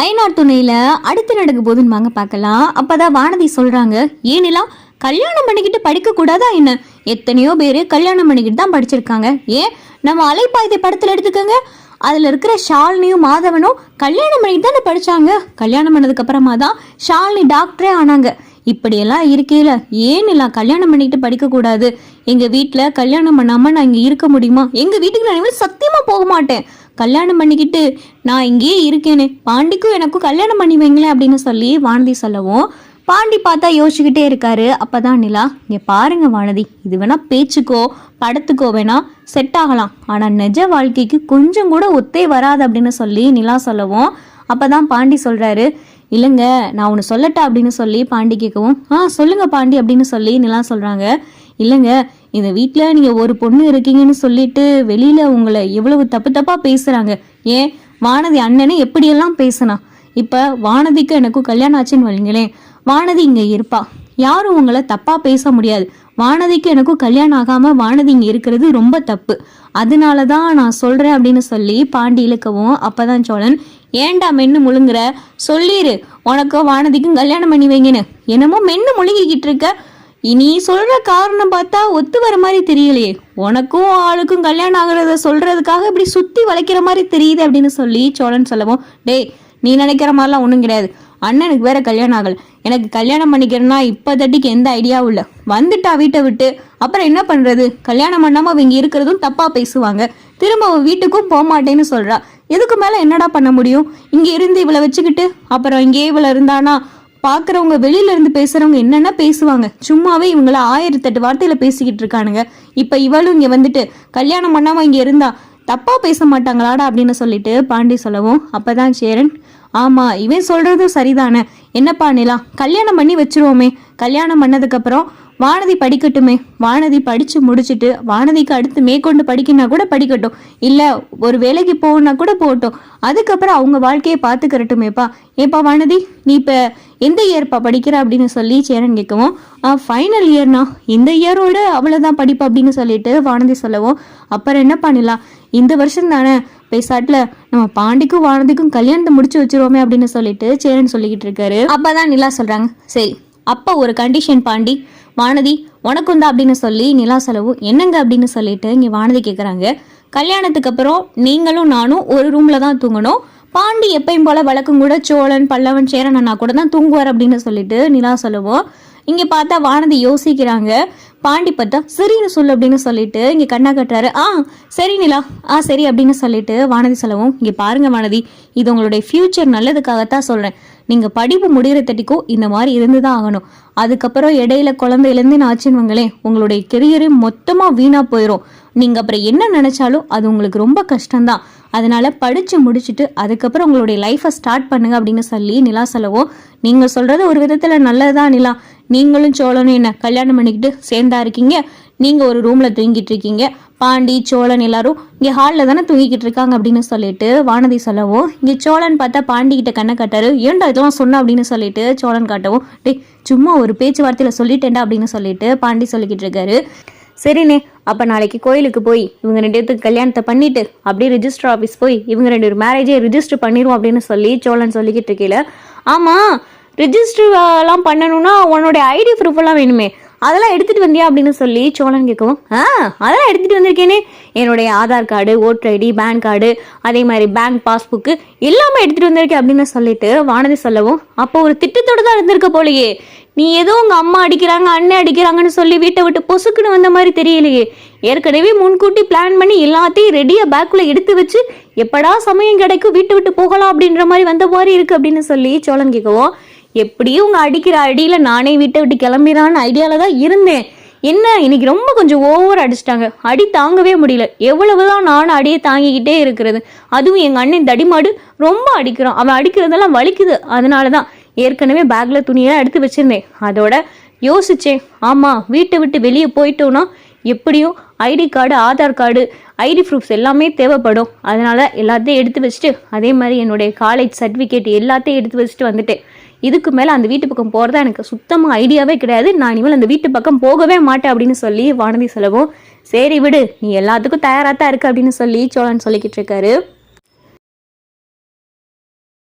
அயனார் துணையில அடுத்து நடக்க போதுன்னு வாங்க பார்க்கலாம். அப்பதான் வானதி சொல்றாங்க ஏனிலாம் கல்யாணம் பண்ணிக்கிட்டு படிக்க கூடாதா என்ன? எத்தனையோ பேர் கல்யாணம் பண்ணிக்கிட்டு தான் படிச்சிருக்காங்க. ஏன்? நம்ம அலைப்பாய்தை படத்துல எடுத்துக்கோங்க. அதுல இருக்கிற ஷாலினியும் மாதவனும் கல்யாணம் பண்ணிட்டு தானே படிச்சாங்க. கல்யாணம் பண்ணதுக்கு அப்புறமா தான் ஷாலினி டாக்டரே ஆனாங்க. இப்படியெல்லாம் இருக்கையில ஏன் இல்லை கல்யாணம் பண்ணிட்டு படிக்க கூடாது? எங்க கல்யாணம் பண்ணாம நான் இங்க இருக்க முடியுமா? எங்க வீட்டுக்கு நான் சத்தியமாக சத்தியமா போக மாட்டேன். கல்யாணம் பண்ணிக்கிட்டு நான் இங்கேயே இருக்கேன்னு பாண்டிக்கும் எனக்கும் கல்யாணம் பண்ணி வைங்களேன் அப்படின்னு சொல்லி வானதி சொல்லவும் பாண்டி பார்த்தா யோசிச்சுக்கிட்டே இருக்காரு. அப்பதான் நிலா இங்கே பாருங்க வானதி இது வேணா பேச்சுக்கோ படத்துக்கோ வேணா செட் ஆகலாம். ஆனா நிஜ வாழ்க்கைக்கு கொஞ்சம் கூட ஒத்தே வராது அப்படின்னு சொல்லி நிலா சொல்லவும். அப்பதான் பாண்டி சொல்றாரு இல்லைங்க நான் ஒன்று சொல்லட்டா? அப்படின்னு சொல்லி பாண்டி கேட்கவும் ஆ சொல்லுங்க பாண்டி அப்படின்னு சொல்லி நிலா சொல்றாங்க. இல்லைங்க இந்த வீட்டில் நீங்கள் ஒரு பொண்ணு இருக்கீங்கன்னு சொல்லிட்டு வெளியில் உங்களை எவ்வளவு தப்பு தப்பாக பேசுகிறாங்க ஏன்? வானதி அண்ணனை எப்படியெல்லாம் பேசுனா? இப்போ வானதிக்கு எனக்கும் கல்யாணம் ஆச்சுன்னு வைங்களேன். வானதி இங்கே இருப்பா. யாரும் உங்களை தப்பாக பேச முடியாது. வானதிக்கு எனக்கும் கல்யாணம் ஆகாமல் வானதி இங்கே இருக்கிறது ரொம்ப தப்பு. அதனால தான் நான் சொல்கிறேன் அப்படின்னு சொல்லி பாண்டி இழுக்கவும் அப்பதான் சோழன் ஏன்டா மென்னு முழுங்குற? சொல்லிடு உனக்கும் வானதிக்கும் கல்யாணம் பண்ணி வைங்கன்னு. என்னமோ மென்னு முழுங்கிக்கிட்டு இருக்க. இனி சொல்ற காரணம் பார்த்தா ஒத்து வர மாதிரி தெரியலையே. உனக்கும் ஆளுக்கும் கல்யாணம் ஆகுறத சொல்றதுக்காக இப்படி சுத்தி வளைக்கிற மாதிரி தெரியுது அப்படின்னு சொல்லி சோழன் சொல்லவும் டேய் நீ நினைக்கிற மாதிரிலாம் ஒன்றும் கிடையாது. அண்ணனுக்கு வேற கல்யாணம் ஆகல. எனக்கு கல்யாணம் பண்ணிக்கிறேன்னா இப்போதைக்கு எந்த ஐடியாவும் இல்லை. வந்துட்டா வீட்டை விட்டு. அப்புறம் என்ன பண்ணுறது கல்யாணம் பண்ணாமல் அவங்க இருக்கிறதும் தப்பாக பேசுவாங்க. திரும்ப அவ வீட்டுக்கும் போக மாட்டேன்னு சொல்றா. இதுக்கு மேலே என்னடா பண்ண முடியும்? இங்கே இருந்து இவளை வச்சுக்கிட்டு அப்புறம் இங்கே இவளை இருந்தானா? பார்க்குறவங்க வெளியில இருந்து பேசுறவங்க என்னென்ன பேசுவாங்க? சும்மாவே இவங்கள ஆயிரத்தெட்டு வார்த்தையில பேசிக்கிட்டு இருக்கானுங்க. இப்போ இவளும் இங்க வந்துட்டு கல்யாணம் பண்ணாம இங்க இருந்தா தப்பா பேச மாட்டாங்களாடா? அப்படின்னு சொல்லிட்டு பாண்டி சொல்லவும் அப்பதான் சேரன். ஆமா இவன் சொல்றதும் சரிதானே. என்னப்பா நிலா கல்யாணம் பண்ணி வச்சிருவோமே. கல்யாணம் பண்ணதுக்கு அப்புறம் வானதி படிக்கட்டுமே. வானதி படித்து முடிச்சுட்டு வானதிக்கு அடுத்து மேற்கொண்டு படிக்கணும்னா கூட படிக்கட்டும். இல்லை ஒரு வேலைக்கு போகணும்னா கூட போகட்டும். அதுக்கப்புறம் அவங்க வாழ்க்கையை பார்த்துக்கிறட்டுமேப்பா ஏப்பா வானதி நீ இப்போ எந்த இயர்ப்பா படிக்கிற அப்படின்னு சொல்லி சேரன் கேட்கவும் ஃபைனல் இயர்னா இந்த இயரோட அவ்வளோதான் படிப்பு அப்படின்னு சொல்லிட்டு வானதி சொல்லவும் அப்புறம் என்ன பண்ணலாம்? இந்த வருஷம் தானே. பேசாட்டில் நம்ம பாண்டிக்கும் வானதிக்கும் கல்யாணத்தை முடிச்சு வச்சிருவோமே அப்படின்னு சொல்லிட்டு சேரன் சொல்லிக்கிட்டு இருக்காரு. அப்பதான் நிலா சொல்கிறாங்க சரி அப்போ ஒரு கண்டிஷன் பாண்டி. வானதி உனக்குந்தா அப்படின்னு சொல்லி நிலா செலவு என்னங்க அப்படின்னு சொல்லிட்டு இங்கே வானதி கேட்குறாங்க கல்யாணத்துக்கு அப்புறம் நீங்களும் நானும் ஒரு ரூமில் தான் தூங்கணும். பாண்டி எப்பயும் போல வழக்கம் கூட சோழன் பல்லவன் சேரன் அண்ணா கூட தான் தூங்குவார் அப்படின்னு சொல்லிட்டு நிலா சொல்லுவோம் இங்கே பார்த்தா வானதி யோசிக்கிறாங்க. பாண்டிப்பட்டம் சரின்னு சொல்லு அப்படின்னு சொல்லிட்டு இங்கே கண்ணா கட்டுறாரு. ஆ சரி நிலா. ஆ சரி அப்படின்னு சொல்லிட்டு வானதி சொல்லவும் இங்கே பாருங்க வானதி இது உங்களுடைய ஃப்யூச்சர் நல்லதுக்காகத்தான் சொல்கிறேன் நீங்கள் படிப்பு முடிகிற தட்டிக்கும் இந்த மாதிரி இருந்து தான் ஆகணும். அதுக்கப்புறம் இடையில குழந்தையிலேருந்து ஆச்சுன்னு வைங்களேன் உங்களுடைய கெரியரே மொத்தமாக வீணாக போயிடும் நீங்கள் அப்புறம் என்ன நினச்சாலும் அது உங்களுக்கு ரொம்ப கஷ்டம்தான். அதனால் படித்து முடிச்சுட்டு அதுக்கப்புறம் உங்களுடைய லைஃப்பை ஸ்டார்ட் பண்ணுங்க அப்படின்னு சொல்லி நிலா செலவோ நீங்கள் சொல்கிறது ஒரு விதத்தில் நல்லதுதான் நிலா. நீங்களும் சோழனும் என்ன கல்யாணம் பண்ணிக்கிட்டு சேர்ந்தா இருக்கீங்க. நீங்கள் ஒரு ரூமில் தூங்கிட்டு இருக்கீங்க. பாண்டி சோழன் எல்லாரும் இங்கே ஹாலில் தானே தூங்கிக்கிட்டு இருக்காங்க அப்படின்னு சொல்லிட்டு வானதி சொல்லவும் இங்கே சோழன் பார்த்தா பாண்டி கிட்ட கண்ணை கட்டாரு. ஏன்டா இதெல்லாம் சொன்ன அப்படின்னு சொல்லிட்டு சோழன் காட்டவும் டே சும்மா ஒரு பேச்சுவார்த்தையில் சொல்லிட்டேன்டா அப்படின்னு சொல்லிட்டு பாண்டி சொல்லிக்கிட்டு இருக்காரு. சரிண்ணே அப்போ நாளைக்கு கோயிலுக்கு போய் இவங்க ரெண்டு பேத்துக்கு கல்யாணத்தை பண்ணிட்டு அப்படியே ரிஜிஸ்டர் ஆஃபீஸ் போய் இவங்க ரெண்டு பேரும் மேரேஜே ரிஜிஸ்டர் பண்ணிடுவோம் அப்படின்னு சொல்லி சோழன் சொல்லிக்கிட்டு இருக்கையில ஆமாம் ரிஜிஸ்டர் எல்லாம் பண்ணணும்னா உன்னோட ஐடி ப்ரூஃப் எல்லாம் வேணுமே. அதெல்லாம் எடுத்துட்டு வந்தியா அப்படின்னு சொல்லி சோழன் கேட்கவும் ஆ அதெல்லாம் எடுத்துட்டு வந்திருக்கேனே. என்னுடைய Aadhaar card voter ID PAN card அதே மாதிரி பேங்க் பாஸ்புக்கு எல்லாமே எடுத்துட்டு வந்திருக்கேன் அப்படின்னு சொல்லிட்டு வானதி சொல்லவும் அப்போ ஒரு திட்டத்தோடு தான் இருந்திருக்க போலையே. நீ ஏதோ உங்க அம்மா அடிக்கிறாங்க அண்ணன் அடிக்கிறாங்கன்னு சொல்லி வீட்டை விட்டு பொசுக்குன்னு வந்த மாதிரி தெரியலையே. ஏற்கனவே முன்கூட்டி பிளான் பண்ணி எல்லாத்தையும் ரெடியா பேக்குள்ள எடுத்து வச்சு எப்படா சமயம் கிடைக்கும் வீட்டை விட்டு போகலாம் அப்படின்ற மாதிரி வந்த மாதிரி இருக்கு அப்படின்னு சொல்லி சோழன் கேட்கவும் எப்படியும் உங்க அடிக்கிற அடியில நானே வீட்டை விட்டு கிளம்பிடான்னு ஐடியால தான் இருந்தேன். என்ன இன்னைக்கு ரொம்ப கொஞ்சம் ஓவர் அடிச்சிட்டாங்க. அடி தாங்கவே முடியல. எவ்வளவுதான் நானும் அடியை தாங்கிக்கிட்டே இருக்கிறது. அதுவும் எங்கள் அண்ணன் தடிமாடு ரொம்ப அடிக்கிறான். அவன் அடிக்கிறதெல்லாம் வலிக்குது. அதனால தான் ஏற்கனவே பேக்கில் துணியெல்லாம் எடுத்து வச்சுருந்தேன். அதோட யோசித்தேன் ஆமாம் வீட்டை விட்டு வெளியே போயிட்டோன்னா எப்படியும் ID card Aadhaar card ID proofs எல்லாமே தேவைப்படும். அதனால எல்லாத்தையும் எடுத்து வச்சுட்டு அதே மாதிரி என்னுடைய காலேஜ் சர்டிஃபிகேட் எல்லாத்தையும் எடுத்து வச்சுட்டு வந்துட்டேன். இதுக்கு மேலே அந்த வீட்டு பக்கம் போகிறதா எனக்கு சுத்தமாக ஐடியாவே கிடையாது. நான் இனிமேல் அந்த வீட்டு பக்கம் போகவே மாட்டேன் அப்படின்னு சொல்லி வானதி சொல்லவும் சரி விடு நீ எல்லாத்துக்கும் தயாராக தான் இருக்கு அப்படின்னு சொல்லி சோழன் சொல்லிக்கிட்டு இருக்காரு.